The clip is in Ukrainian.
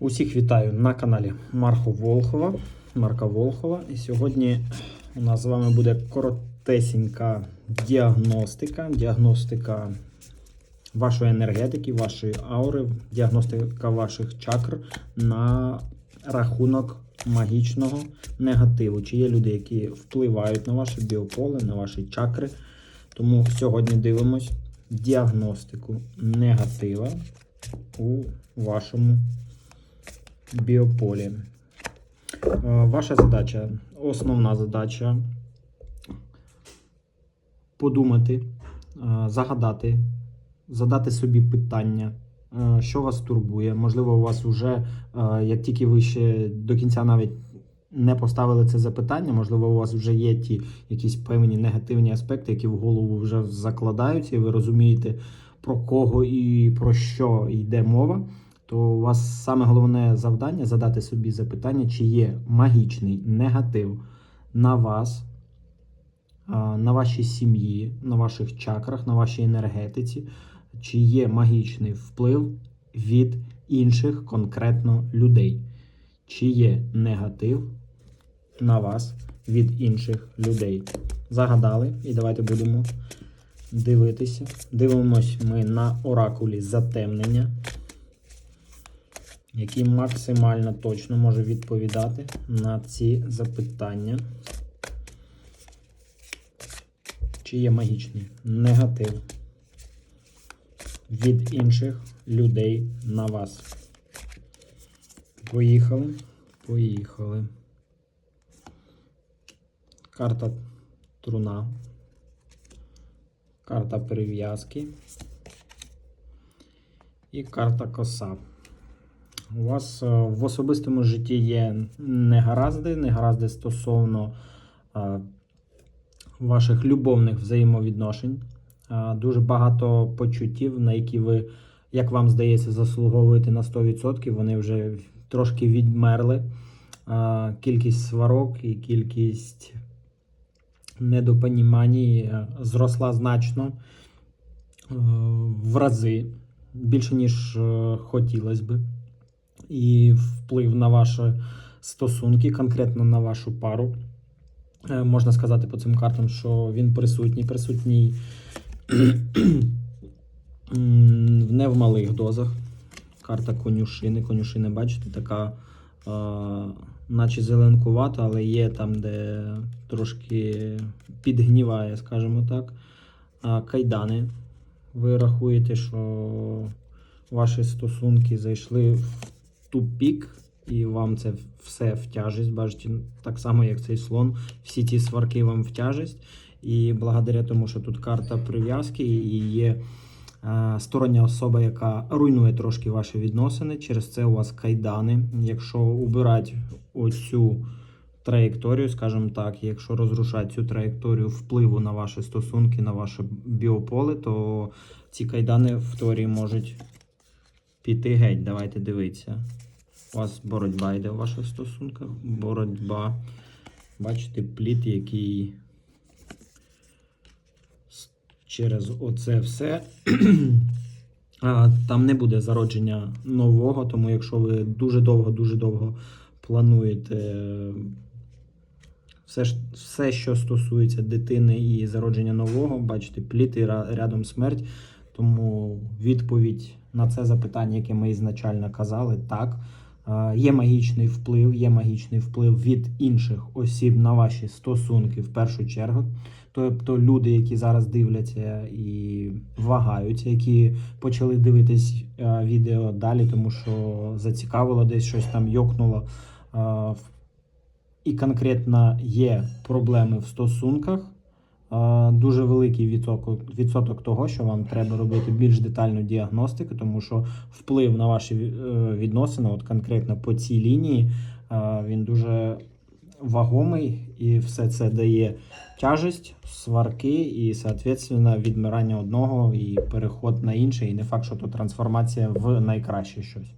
Усіх вітаю на каналі Марко Волхова. Марка Волхова. І сьогодні у нас з вами буде коротесенька діагностика. Діагностика вашої енергетики, вашої аури, діагностика ваших чакр на рахунок магічного негативу. Чи є люди, які впливають на ваше біополе, на ваші чакри. Тому сьогодні дивимось діагностику негатива у вашому біополі. Е, Ваша задача, основна задача подумати, е, загадати, задати собі питання, е, що вас турбує. Можливо, у вас вже, як тільки ви ще до кінця навіть не поставили це запитання, можливо, у вас вже є ті якісь певні негативні аспекти, які в голову вже закладаються, і ви розумієте, про кого і про що йде мова то у вас саме головне завдання задати собі запитання, чи є магічний негатив на вас, на вашій сім'ї, на ваших чакрах, на вашій енергетиці, чи є магічний вплив від інших конкретно людей, чи є негатив на вас від інших людей. Загадали, і давайте будемо дивитися. Дивимось ми на оракулі затемнення який максимально точно може відповідати на ці запитання. Чи є магічний негатив від інших людей на вас? Поїхали. Поїхали. Карта труна. Карта перев'язки. І карта коса. У вас е, в особистому житті є негаразди, негаразди стосовно е, ваших любовних взаємовідношень. Е, Дуже багато почуттів, на які ви, як вам здається, заслуговуєте на 100%. Вони вже трошки відмерли. Кількість сварок і кількість недопонімань е, зросла значно в рази більше, ніж хотілося би і вплив на ваші стосунки, конкретно на вашу пару. Е, Можна сказати по цим картам, що він присутній, присутній не в малих дозах. Карта конюшини. Конюшини, бачите, така, е, наче зеленкувата, але є там, де трошки підгніває, скажімо так. А кайдани. Ви рахуєте, що ваші стосунки зайшли в тупік, і вам це все в тяжесть. Бачите, так само, як цей слон, всі ці сварки вам в тяжесть. І благодаря тому, що тут карта прив'язки і є е, стороння особа, яка руйнує трошки ваші відносини. Через це у вас кайдани. Якщо убирати оцю траєкторію, скажімо так, якщо розрушати цю траєкторію впливу на ваші стосунки, на ваше біополе, то ці кайдани в теорії можуть піти геть. Давайте дивитися. У вас боротьба йде в ваших стосунках. Боротьба. Бачите, плід, який через оце все. Там не буде зародження нового, тому якщо ви дуже довго, дуже довго плануєте все, все що стосується дитини і зародження нового, бачите, плід і рядом смерть. Тому відповідь на це запитання, яке ми ізначально казали, так. Е, Є магічний вплив, є магічний вплив від інших осіб на ваші стосунки в першу чергу. Тобто люди, які зараз дивляться і вагаються, які почали дивитись е, відео далі, тому що зацікавило десь щось там йокнуло. е, І конкретно є проблеми в стосунках. Е, Дуже великий відсоток, відсоток того, що вам треба робити більш детальну діагностику, тому що вплив на ваші е, відносини, от конкретно по цій лінії, е, він дуже вагомий, і все це дає тяжесть, сварки і, соответственно, відмирання одного і переход на інше. І не факт, що то трансформація в найкраще щось.